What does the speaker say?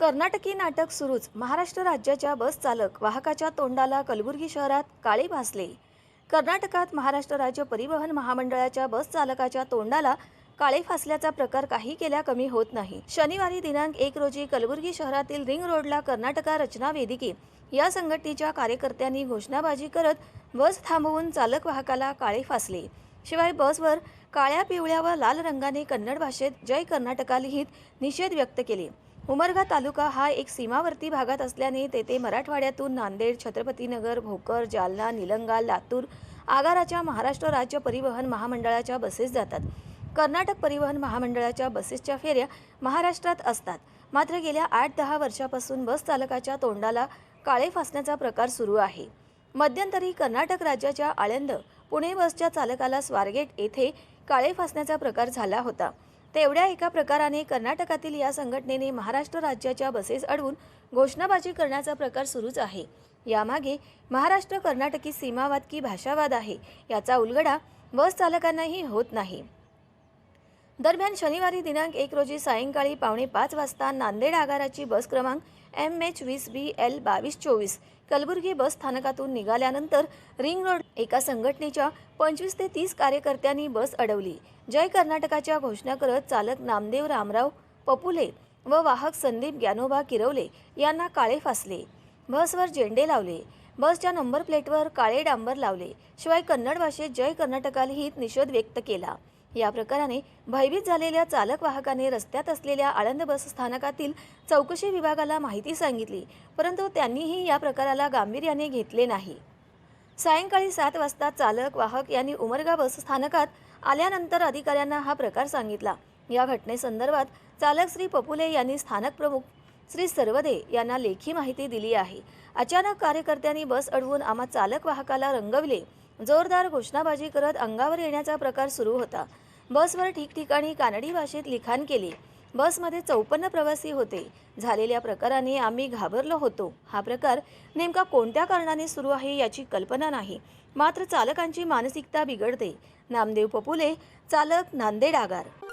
कर्नाटकी नाटक सुरूच. महाराष्ट्र राज्याच्या बस चालक वाहकाच्या तोंडाला कलबुर्गी शहरात काळे भासले. कर्नाटकात महाराष्ट्र राज्य परिवहन महामंडळाच्या बस चालकाच्या तोंडाला काळे फासल्याचा प्रकार काही केल्या कमी होत नाही. शनिवारी दिनांक एक रोजी कलबुर्गी शहरातील रिंग रोडला कर्नाटका रचना वेदिके या संघटनेच्या कार्यकर्त्यांनी घोषणाबाजी करत बस थांबवून चालक वाहकाला काळे फासले. शिवाय बसवर काळ्या पिवळ्या व लाल रंगाने कन्नड भाषेत जय कर्नाटका लिहित निषेध व्यक्त केले. उमरगा तालुका हा एक सीमावर्ती भागात असल्याने तेथे मराठवाड्यातून नांदेड छत्रपतीनगर भोकर जालना निलंगा लातूर आगाराच्या महाराष्ट्र राज्य परिवहन महामंडळाच्या बसेस जातात. कर्नाटक परिवहन महामंडळाच्या बसेसच्या फेऱ्या महाराष्ट्रात असतात. मात्र गेल्या आठ दहा वर्षापासून बस चालकाच्या तोंडाला काळे फासण्याचा प्रकार सुरू आहे. मध्यंतरी कर्नाटक राज्याच्या आळंद पुणे बसच्या चालकाला स्वारगेट येथे काळे फासण्याचा प्रकार झाला होता. तेवढ्या एका प्रकाराने कर्नाटकातील या संघटनेने महाराष्ट्र राज्याच्या बसेस अडवून घोषणाबाजी करण्याचा प्रकार सुरूच आहे. यामागे महाराष्ट्र कर्नाटकी सीमावाद की भाषावाद आहे याचा उलगडा बस चालकांनाही होत नाही. दरम्यान शनिवारी दिनांक एक रोजी सायंकाळी पावणे पाच वाजता नांदेड आगाराची बस क्रमांक एम एच वीस बी एल बावीस चोवीस कलबुर्गी बस स्थानकातून निघाल्यानंतर रिंग रोड एका संघटनेच्या पंचवीस ते तीस कार्यकर्त्यांनी बस अडवली. जय कर्नाटकाच्या घोषणा करत चालक नामदेव रामराव पपुले व वाहक संदीप ग्यानोबा किरवले यांना काळे फासले. बसवर झेंडे लावले. बसच्या नंबर प्लेटवर काळे डांबर लावले. शिवाय कन्नड भाषेत जय कर्नाटका लिहित निषेध व्यक्त केला. या प्रकाराने भयभीत झालेल्या चालक वाहकाने रस्त्यात असलेल्या आळंद बस स्थानकातील चौकशी विभागाला माहिती सांगितली परंतु त्यांनीही या प्रकाराला गांभीर्याने घेतले नाही. सायंकाळी सात वाजता चालक वाहक यांनी उमरगा बस स्थानकात आल्यानंतर अधिकाऱ्यांना हा प्रकार सांगितला. या घटनेसंदर्भात चालक श्री पपुले यांनी स्थानक प्रमुख श्री सर्वदे यांना लेखी माहिती दिली आहे. अचानक कार्यकर्त्यांनी बस अडवून आम्हा चालक वाहकाला रंगविले. जोरदार घोषणाबाजी करत अंगावर येण्याचा प्रकार सुरू होता. बसवर ठिकठिकाणी कानडी भाषेत लिखाण केले. बसमध्ये चौपन्न प्रवासी होते. झालेल्या प्रकाराने आम्ही घाबरलो होतो. हा प्रकार नेमका कोणत्या कारणाने सुरू आहे याची कल्पना नाही. मात्र चालकांची मानसिकता बिघडते. नामदेव पपुले चालक नांदेड आगार.